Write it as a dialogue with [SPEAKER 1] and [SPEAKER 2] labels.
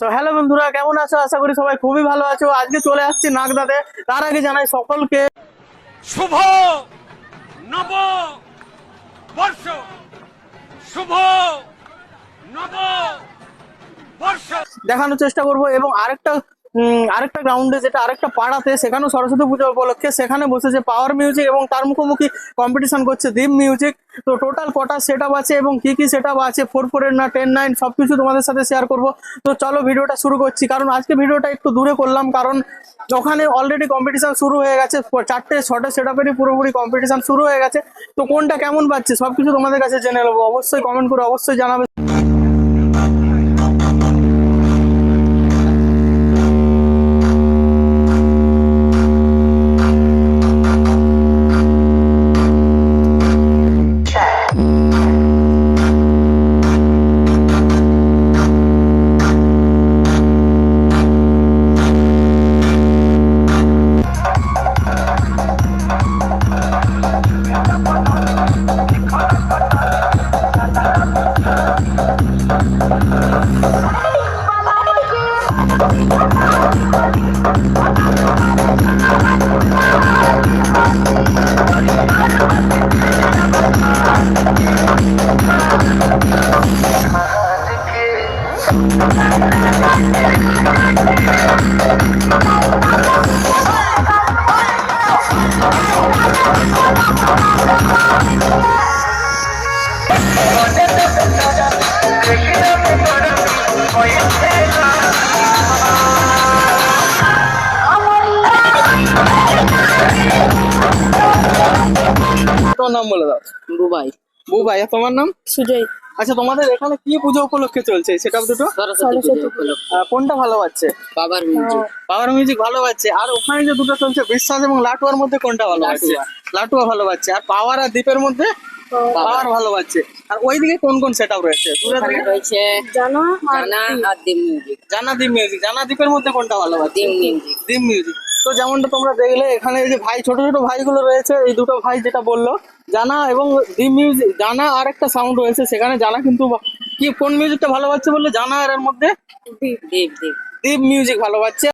[SPEAKER 1] তো হ্যালো বন্ধুরা কেমন আছো? আশা করি সবাই খুবই ভালো আছো। আজকে চলে আসছি নাগদাতে। তার আগে জানাই সকলকে
[SPEAKER 2] শুভ নব বর্ষ। শুভ নব বর্ষ।
[SPEAKER 1] দেখানোর চেষ্টা করব এবং আরেকটা আরেকটা গ্রাউন্ডে যেটা আরেকটা পাড়াতে, সেখানেও সরস্বতী পুজো উপলক্ষে সেখানে বসেছে পাওয়ার মিউজিক এবং তার মুখোমুখি কম্পিটিশন করছে দীপ মিউজিক তো টোটাল কটা সেট আছে এবং কি কি সেট আছে? ফোর ফোরের না টেন নাইন সব কিছু তোমাদের সাথে শেয়ার করব। তো চলো ভিডিওটা শুরু করছি, কারণ আজকে ভিডিওটা একটু দূরে করলাম, কারণ ওখানে অলরেডি কম্পিটিশন শুরু হয়ে গেছে। চারটে, ছটে সেট আপেরই পুরোপুরি কম্পিটিশন শুরু হয়ে গেছে। তো কোনটা কেমন পাচ্ছে সব কিছু তোমাদের কাছে জেনে নেব। অবশ্যই কমেন্ট করে অবশ্যই জানাবে। তোমার নাম বলে দাও।
[SPEAKER 3] বুবাই।
[SPEAKER 1] বুবাই আর তোমার নাম?
[SPEAKER 3] সুজয়।
[SPEAKER 1] আচ্ছা তোমাদের এখানে কি পুজো উপলক্ষে চলছে? সেটা দুটো। কোনটা ভালো পাচ্ছে?
[SPEAKER 3] বাবার মিউজিক।
[SPEAKER 1] পাওয়ার মিউজিক ভালো পাচ্ছে। আর ওখানে যে দুটো চলছে বিশ্বাস এবং লাটুয়ার মধ্যে কোনটা ভালো পাচ্ছে?
[SPEAKER 3] লাটুয়া।
[SPEAKER 1] লাটুয়া ভালো পাচ্ছে। আর পাওয়ার আর দ্বীপের মধ্যে পাওয়ার ভালো পাচ্ছে আর ওইদিকে কোন কোন সেট আপ রয়েছে? দূরে
[SPEAKER 3] এখানে রয়েছে জানা জানা আর দিম মিউজিক
[SPEAKER 1] জানা দ্বীপ মিউজিক জানা দ্বীপের মধ্যে কোনটা ভালো
[SPEAKER 3] দিম মিউজিক
[SPEAKER 1] তো যেমনটা তোমরা দেখলে এখানে এই যে ভাই ছোট ছোট ভাইগুলো রয়েছে এই দুটো ভাই যেটা বলল জানা এবং দ্বীপ মিউজিক জানা আর একটা সাউন্ড রয়েছে সেখানে জানা কিন্তু কি কোন মিউজিকটা ভালো পাচ্ছে বললে? জানা আর এর মধ্যে
[SPEAKER 3] দীপ দীপ দীপ।
[SPEAKER 1] মিউজিক ভালো পাচ্ছে।